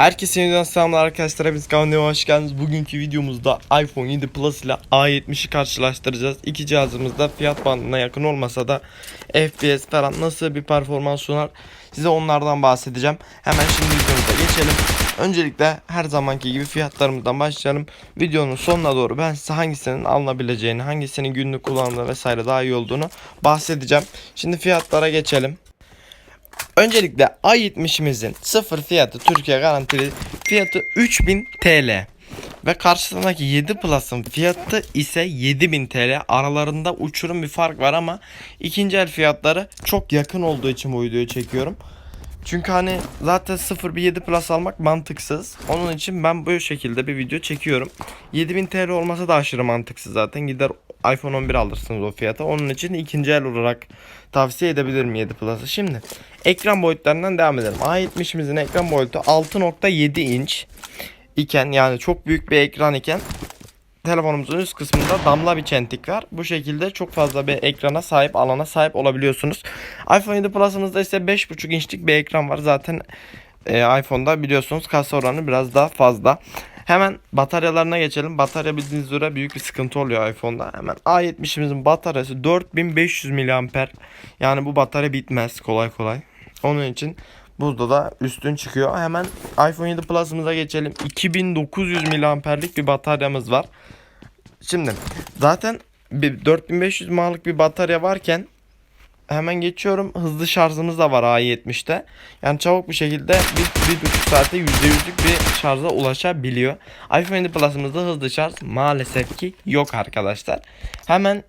Herkese yeniden selamlar arkadaşlar. Hepiniz kanalıma hoş geldiniz. Bugünkü videomuzda iPhone 7 Plus ile A70'i karşılaştıracağız. İki cihazımız da fiyat bandına yakın olmasa da FPS falan nasıl bir performans sunar size onlardan bahsedeceğim. Hemen şimdi videomuza geçelim. Öncelikle her zamanki gibi fiyatlarımızdan başlayalım. Videonun sonuna doğru ben size hangisinin alınabileceğini, hangisinin günlük kullanımda vesaire daha iyi olduğunu bahsedeceğim. Şimdi fiyatlara geçelim. Öncelikle A70'imizin sıfır fiyatı Türkiye garantili fiyatı 3000 TL. Ve karşısındaki 7 Plus'ın fiyatı ise 7000 TL. Aralarında uçurum bir fark var ama ikinci el fiyatları çok yakın olduğu için bu videoyu çekiyorum. Çünkü hani zaten 0 bir 7 Plus almak mantıksız. Onun için ben bu şekilde bir video çekiyorum. 7000 TL olmasa da aşırı mantıksız zaten. Gider iPhone 11 alırsınız o fiyata. Onun için ikinci el olarak tavsiye edebilirim 7 Plus'ı. Şimdi ekran boyutlarından devam edelim. A70'imizin ekran boyutu 6.7 inç iken yani çok büyük bir ekran iken telefonumuzun üst kısmında damla bir çentik var. Bu şekilde çok fazla bir ekrana sahip, alana sahip olabiliyorsunuz. iPhone 7 Plus'ımızda ise 5.5 inçlik bir ekran var. Zaten e, iPhone'da biliyorsunuz kasa oranı biraz daha fazla. Hemen bataryalarına geçelim. Batarya bildiğiniz üzere büyük bir sıkıntı oluyor iPhone'da. Hemen A70'imizin bataryası 4500 mAh. Yani bu batarya bitmez kolay kolay. Onun için burada da üstün çıkıyor. Hemen iPhone 7 Plus'ımıza geçelim. 2900 mAh'lik bir bataryamız var. Şimdi zaten bir 4500 mAh'lık bir batarya varken hemen geçiyorum. Hızlı şarjımız da var A70'te. Yani çabuk bir şekilde bir, bir buçuk saate %100'lük bir şarja ulaşabiliyor. iPhone 7 Plus'ımızda hızlı şarj maalesef ki yok arkadaşlar. Hemen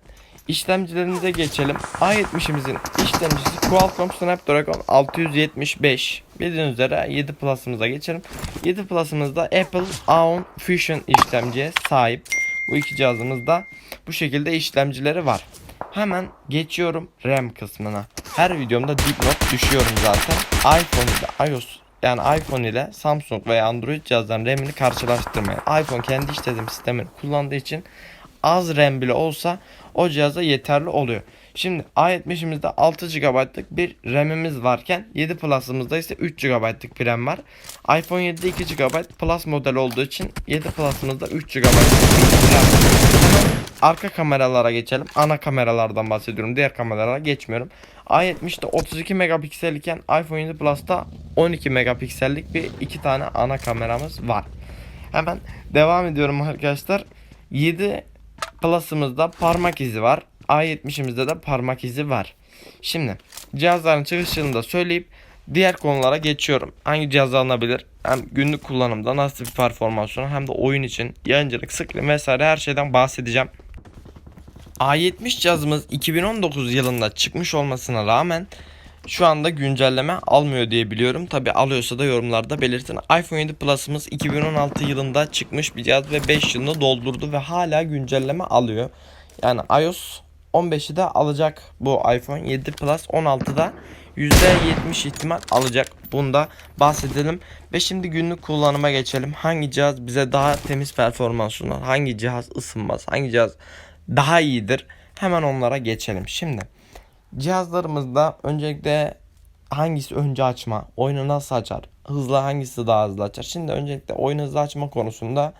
işlemcilerimize geçelim. A70'imizin işlemcisi Qualcomm Snapdragon 675. Bildiğiniz üzere 7 Plus'ımıza geçelim. 7 Plus'ımızda Apple A10 Fusion işlemciye sahip. Bu iki cihazımızda bu şekilde işlemcileri var. Hemen geçiyorum RAM kısmına. Her videomda dipnot düşüyorum zaten. iPhone ile iOS yani iPhone ile Samsung veya Android cihazların RAM'ini karşılaştırmaya. iPhone kendi işletim sistemini kullandığı için az RAM bile olsa o cihaza yeterli oluyor. Şimdi A70'imizde 6 GB'lık bir RAM'imiz varken 7 Plus'ımızda ise 3 GB'lık bir RAM var. iPhone 7'de 2 GB Plus model olduğu için 7 Plus'ımızda 3 GB RAM. Arka kameralara geçelim. Ana kameralardan bahsediyorum. Diğer kameralara geçmiyorum. A70'de 32 megapiksel iken iPhone 7 Plus'ta 12 megapiksellik bir iki tane ana kameramız var. Hemen devam ediyorum arkadaşlar. 7 Plus'ımızda parmak izi var. A70'imizde de parmak izi var. Şimdi cihazların çıkışını da söyleyip diğer konulara geçiyorum. Hangi cihaz alınabilir? Hem günlük kullanımda nasıl bir performans sunar hem de oyun için yayıncılık, sıklık vesaire her şeyden bahsedeceğim. A70 cihazımız 2019 yılında çıkmış olmasına rağmen şu anda güncelleme almıyor diye biliyorum. Tabi alıyorsa da yorumlarda belirtin. iPhone 7 Plus'ımız 2016 yılında çıkmış bir cihaz ve 5 yılını doldurdu ve hala güncelleme alıyor. Yani iOS 15'i de alacak bu iPhone 7 Plus 16'da %70 ihtimal alacak. Bunda bahsedelim. Ve şimdi günlük kullanıma geçelim. Hangi cihaz bize daha temiz performans sunar? Hangi cihaz ısınmaz? Hangi cihaz daha iyidir? Hemen onlara geçelim. Şimdi cihazlarımızda öncelikle hangisi önce açma? Oyunu nasıl açar? Hızlı hangisi daha hızlı açar? Şimdi öncelikle oyun hızlı açma konusunda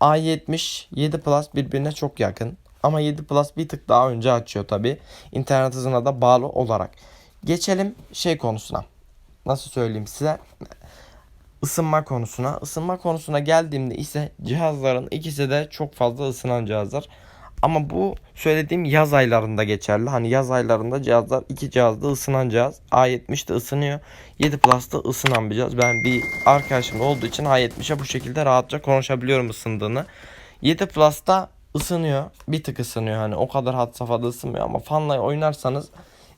A70 7 Plus birbirine çok yakın. Ama 7 Plus bir tık daha önce açıyor tabi. İnternet hızına da bağlı olarak. Geçelim şey konusuna. Nasıl söyleyeyim size? Isınma konusuna. Isınma konusuna geldiğimde ise cihazların ikisi de çok fazla ısınan cihazlar. Ama bu söylediğim yaz aylarında geçerli. Hani yaz aylarında cihazlar iki cihazda ısınan cihaz. A70 de ısınıyor. 7 Plus da ısınan bir cihaz. Ben bir arkadaşım olduğu için A70'e bu şekilde rahatça konuşabiliyorum ısındığını. 7 Plus'ta ısınıyor. Bir tık ısınıyor hani o kadar had safhada ısınmıyor ama fanla oynarsanız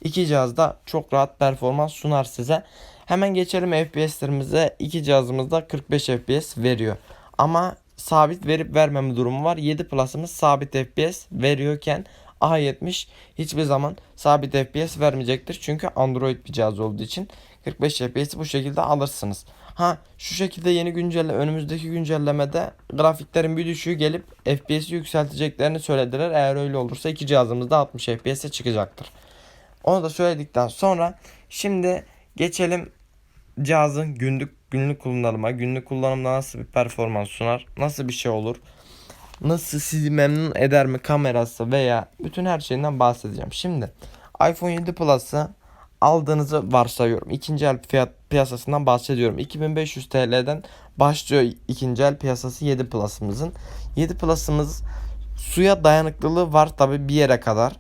iki cihazda çok rahat performans sunar size. Hemen geçelim FPS'lerimize. İki cihazımızda 45 FPS veriyor. Ama sabit verip vermeme durumu var. 7 Plus'ımız sabit FPS veriyorken A70 hiçbir zaman sabit FPS vermeyecektir. Çünkü Android bir cihaz olduğu için 45 FPS'i bu şekilde alırsınız. Ha şu şekilde yeni güncelle önümüzdeki güncellemede grafiklerin bir düşüğü gelip FPS'i yükselteceklerini söylediler. Eğer öyle olursa iki cihazımız da 60 FPS'e çıkacaktır. Onu da söyledikten sonra şimdi geçelim cihazın günlük günlük kullanıma, günlük kullanımda nasıl bir performans sunar, nasıl bir şey olur, nasıl sizi memnun eder mi kamerası veya bütün her şeyinden bahsedeceğim. Şimdi iPhone 7 Plus'ı aldığınızı varsayıyorum. İkinci el fiyat piyasasından bahsediyorum. 2500 TL'den başlıyor ikinci el piyasası 7 Plus'ımızın. 7 Plus'ımız suya dayanıklılığı var tabi bir yere kadar.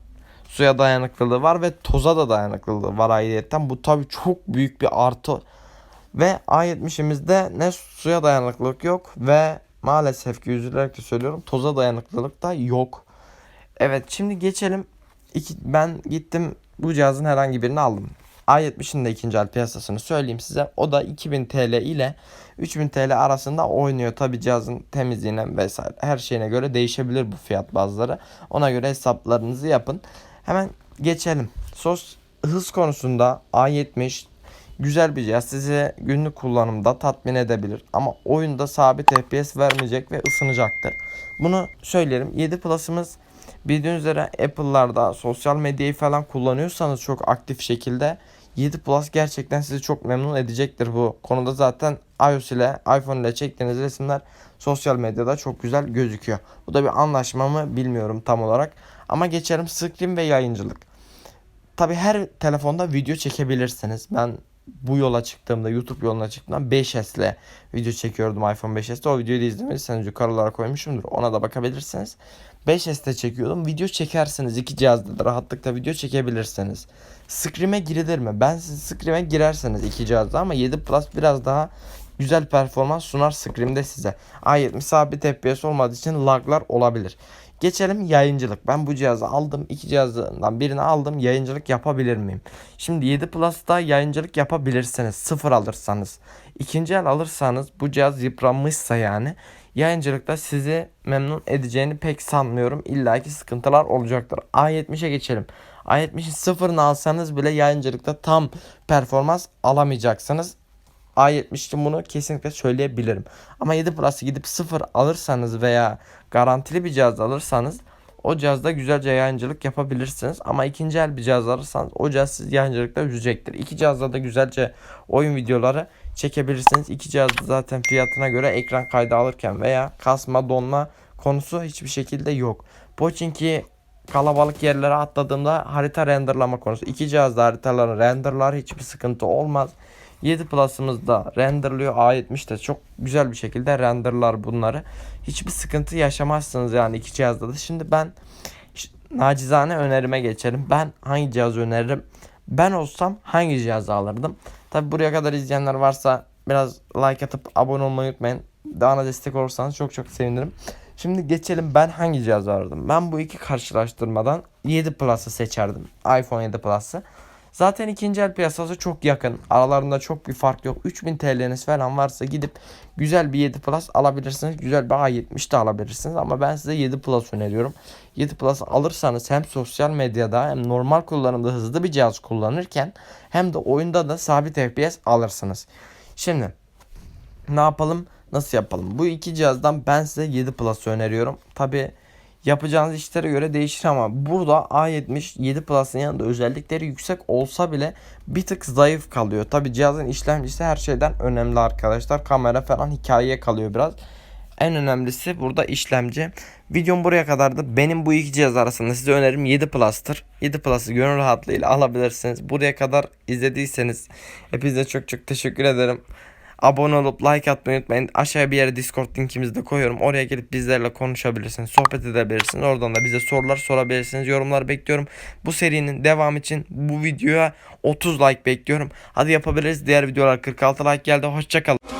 Suya dayanıklılığı var ve toza da dayanıklılığı var ayrıyetten. Bu tabi çok büyük bir artı. Ve A70'imizde ne suya dayanıklılık yok ve maalesef ki üzülerek de söylüyorum toza dayanıklılık da yok. Evet şimdi geçelim. İki, ben gittim bu cihazın herhangi birini aldım. A70'in de ikinci el piyasasını söyleyeyim size. O da 2000 TL ile 3000 TL arasında oynuyor. Tabi cihazın temizliğine vesaire her şeyine göre değişebilir bu fiyat bazları. Ona göre hesaplarınızı yapın. Hemen geçelim. Sos hız konusunda A70 güzel bir cihaz. Sizi günlük kullanımda tatmin edebilir. Ama oyunda sabit FPS vermeyecek ve ısınacaktır. Bunu söyleyelim. 7 Plus'ımız bildiğiniz üzere Apple'larda sosyal medyayı falan kullanıyorsanız çok aktif şekilde 7 Plus gerçekten sizi çok memnun edecektir bu konuda zaten iOS ile iPhone ile çektiğiniz resimler sosyal medyada çok güzel gözüküyor. Bu da bir anlaşma mı bilmiyorum tam olarak. Ama geçelim screen ve yayıncılık. Tabi her telefonda video çekebilirsiniz. Ben bu yola çıktığımda YouTube yoluna çıktığımda 5S ile video çekiyordum iPhone 5S'te. O videoyu da izlemediyseniz yukarılara koymuşumdur. Ona da bakabilirsiniz. 5S'te çekiyordum. Video çekersiniz. iki cihazda da rahatlıkla video çekebilirsiniz. Scream'e girilir mi? Ben siz Scream'e girerseniz iki cihazda ama 7 Plus biraz daha güzel performans sunar Scream'de size. A70 sabit FPS olmadığı için laglar olabilir. Geçelim yayıncılık. Ben bu cihazı aldım. iki cihazdan birini aldım. Yayıncılık yapabilir miyim? Şimdi 7 Plus'ta yayıncılık yapabilirsiniz. Sıfır alırsanız. İkinci el alırsanız bu cihaz yıpranmışsa yani yayıncılıkta sizi memnun edeceğini pek sanmıyorum. İlla ki sıkıntılar olacaktır. A70'e geçelim. A70'in sıfırını alsanız bile yayıncılıkta tam performans alamayacaksınız. A70 için bunu kesinlikle söyleyebilirim. Ama 7 Plus'ı gidip sıfır alırsanız veya garantili bir cihaz alırsanız o cihazda güzelce yayıncılık yapabilirsiniz. Ama ikinci el bir cihaz alırsanız o cihaz sizi yayıncılıkta üzecektir. İki cihazda da güzelce oyun videoları çekebilirsiniz. İki cihazda zaten fiyatına göre ekran kaydı alırken veya kasma donma konusu hiçbir şekilde yok. Pochinki kalabalık yerlere atladığımda harita renderlama konusu. İki cihazda haritaların renderlar hiçbir sıkıntı olmaz. 7 Plus'ımız da renderlıyor. A70 de çok güzel bir şekilde renderlar bunları. Hiçbir sıkıntı yaşamazsınız yani iki cihazda da. Şimdi ben nacizane önerime geçelim. Ben hangi cihazı öneririm? Ben olsam hangi cihazı alırdım? Tabi buraya kadar izleyenler varsa biraz like atıp abone olmayı unutmayın. Daha destek olursanız çok çok sevinirim. Şimdi geçelim ben hangi cihazı alırdım? Ben bu iki karşılaştırmadan 7 Plus'ı seçerdim. iPhone 7 Plus'ı. Zaten ikinci el piyasası çok yakın. Aralarında çok bir fark yok. 3000 TL'niz falan varsa gidip güzel bir 7 Plus alabilirsiniz. Güzel bir A70 de alabilirsiniz. Ama ben size 7 Plus öneriyorum. 7 Plus alırsanız hem sosyal medyada hem normal kullanımda hızlı bir cihaz kullanırken hem de oyunda da sabit FPS alırsınız. Şimdi ne yapalım? Nasıl yapalım? Bu iki cihazdan ben size 7 Plus öneriyorum. Tabi yapacağınız işlere göre değişir ama burada A70 7 Plus'ın yanında özellikleri yüksek olsa bile bir tık zayıf kalıyor. Tabi cihazın işlemcisi her şeyden önemli arkadaşlar. Kamera falan hikayeye kalıyor biraz. En önemlisi burada işlemci. Videom buraya kadardı. Benim bu iki cihaz arasında size önerim 7 Plus'tır. 7 Plus'ı gönül rahatlığıyla alabilirsiniz. Buraya kadar izlediyseniz hepinize çok çok teşekkür ederim. Abone olup like atmayı unutmayın. Aşağıya bir yere Discord linkimizi de koyuyorum. Oraya gelip bizlerle konuşabilirsiniz. Sohbet edebilirsiniz. Oradan da bize sorular sorabilirsiniz. Yorumlar bekliyorum. Bu serinin devam için bu videoya 30 like bekliyorum. Hadi yapabiliriz. Diğer videolar 46 like geldi. Hoşçakalın.